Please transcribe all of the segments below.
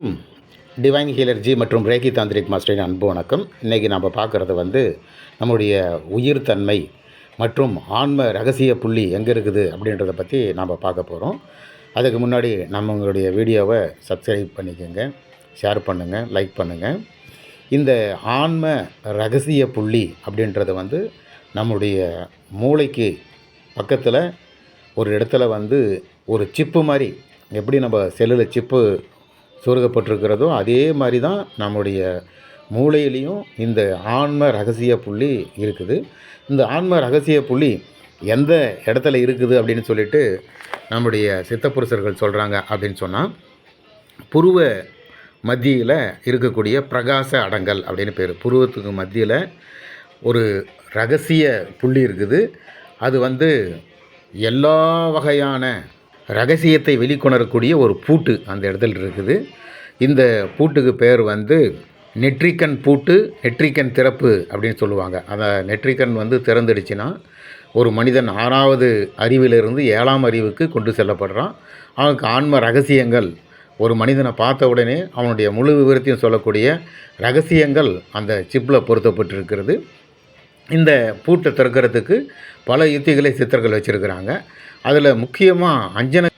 ம். டிவைன் ஹீலர்ஜி மற்றும் ரேகி தாந்திரிக் மாஸ்டரின் அன்பு வணக்கம். இன்றைக்கி நம்ம பார்க்குறது வந்து நம்முடைய உயிர் தன்மை மற்றும் ஆன்ம ரகசிய புள்ளி எங்கே இருக்குது அப்படின்றத பற்றி நாம் பார்க்க போகிறோம் அதுக்கு முன்னாடி நம்மளுடைய வீடியோவை சப்ஸ்கிரைப் பண்ணிக்கோங்க ஷேர் பண்ணுங்கள் லைக் பண்ணுங்கள் இந்த ஆன்ம ரகசிய புள்ளி அப்படின்றது வந்து நம்முடைய மூளைக்கு பக்கத்தில் ஒரு இடத்துல வந்து ஒரு சிப்பு மாதிரி எப்படி நம்ம செல்லில் சிப்பு சொருகப்பட்டிருக்கிறதோ அதே மாதிரி தான் நம்முடைய மூளையிலையும் இந்த ஆன்ம ரகசிய புள்ளி இருக்குது. இந்த ஆன்ம ரகசிய புள்ளி எந்த இடத்துல இருக்குது அப்படின்னு சொல்லிட்டு நம்முடைய சித்தப்புருஷர்கள் சொல்கிறாங்க அப்படின்னு சொன்னால் புருவ மத்தியில் இருக்கக்கூடிய பிரகாச அடங்கல் அப்படின்னு பேர். புருவத்துக்கு மத்தியில் ஒரு ரகசிய புள்ளி இருக்குது. அது வந்து எல்லா வகையான ரகசியத்தை வெளிக்கொணரக்கூடிய ஒரு பூட்டு அந்த இடத்துல இருக்குது. இந்த பூட்டுக்கு பேர் வந்து நெட்ரிக்கன் பூட்டு நெட்ரிக்கன் திறப்பு அப்படின்னு சொல்லுவாங்க. அந்த நெட்ரிக்கன் வந்து திறந்துடுச்சுன்னா ஒரு மனிதன் ஆறாவது அறிவிலிருந்து ஏழாம் அறிவுக்கு கொண்டு செல்லப்படுறான். அவனுக்கு ஆன்ம ரகசியங்கள் ஒரு மனிதனை பார்த்த உடனே அவனுடைய முழு விவரத்தையும் சொல்லக்கூடிய ரகசியங்கள் அந்த சிப்பில் பொருத்தப்பட்டிருக்கிறது. இந்த பூட்டை திறக்கிறதுக்கு பல யுத்திகளை சித்தர்கள் வச்சுருக்கிறாங்க. அதில் முக்கியமாக அஞ்சன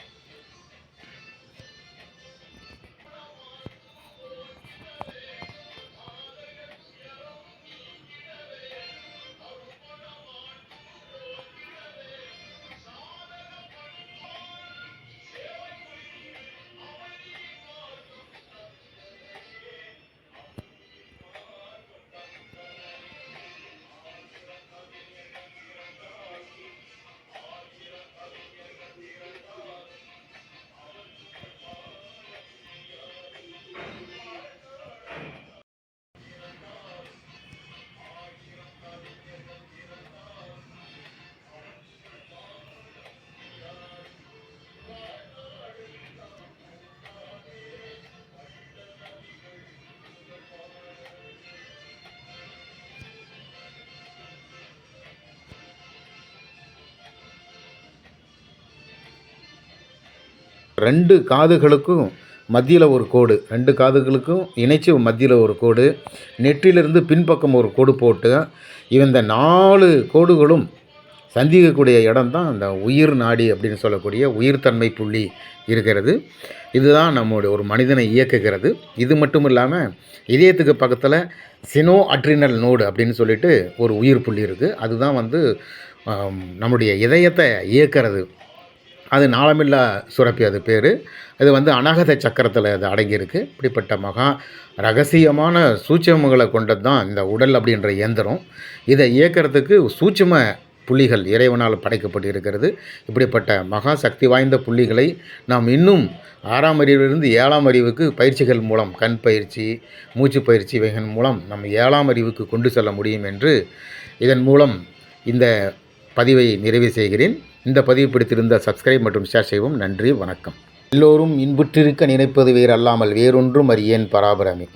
ரெண்டு காதுகளுக்கும் மத்தியில் ஒரு கோடு ரெண்டு காதுகளுக்கும் இணைச்சி மத்தியில் ஒரு கோடு நெற்றிலிருந்து பின்பக்கம் ஒரு கோடு போட்டு இந்த நாலு கோடுகளும் சந்திக்கக்கூடிய இடம் தான் அந்த உயிர் நாடி அப்படின்னு சொல்லக்கூடிய உயிர்த்தன்மை புள்ளி இருக்கிறது. இதுதான் நம்முடைய ஒரு மனிதனை இயக்குகிறது. இது மட்டும் இல்லாமல் இதயத்துக்கு பக்கத்தில் சினோ அட்ரினல் நோடு அப்படின்னு சொல்லிட்டு ஒரு உயிர் புள்ளி இருக்குது அதுதான் வந்து நம்முடைய இதயத்தை இயக்கிறது. அது நாளமில்லா சுரப்பி அது பேர். அது வந்து அனாகத சக்கரத்தில் அது அடங்கியிருக்கு. இப்படிப்பட்ட மகா ரகசியமான சூட்சமங்களை கொண்டது தான் இந்த உடல் அப்படின்ற இயந்திரம். இதை இயக்கிறதுக்கு சூட்சும புள்ளிகள் இறைவனால் படைக்கப்பட்டு இருக்கிறது இப்படிப்பட்ட மகா சக்தி வாய்ந்த புள்ளிகளை நாம் இன்னும் ஆறாம் அறிவிலிருந்து ஏழாம் அறிவுக்கு பயிற்சிகள் மூலம் கண் பயிற்சி மூச்சு பயிற்சி இவைகள் மூலம் நம்ம ஏழாம் அறிவுக்கு கொண்டு செல்ல முடியும் என்று இதன் மூலம் இந்த பதிவை நிறைவு செய்கிறேன். இந்த பதிவு பிடித்திருந்த சப்ஸ்கிரைப் மற்றும் ஷேர் செய்வோம் நன்றி வணக்கம். எல்லோரும் இன்புற்றிருக்க நினைப்பது வேறு அல்லாமல் வேறொன்றும் அறியேன் பராபரமே.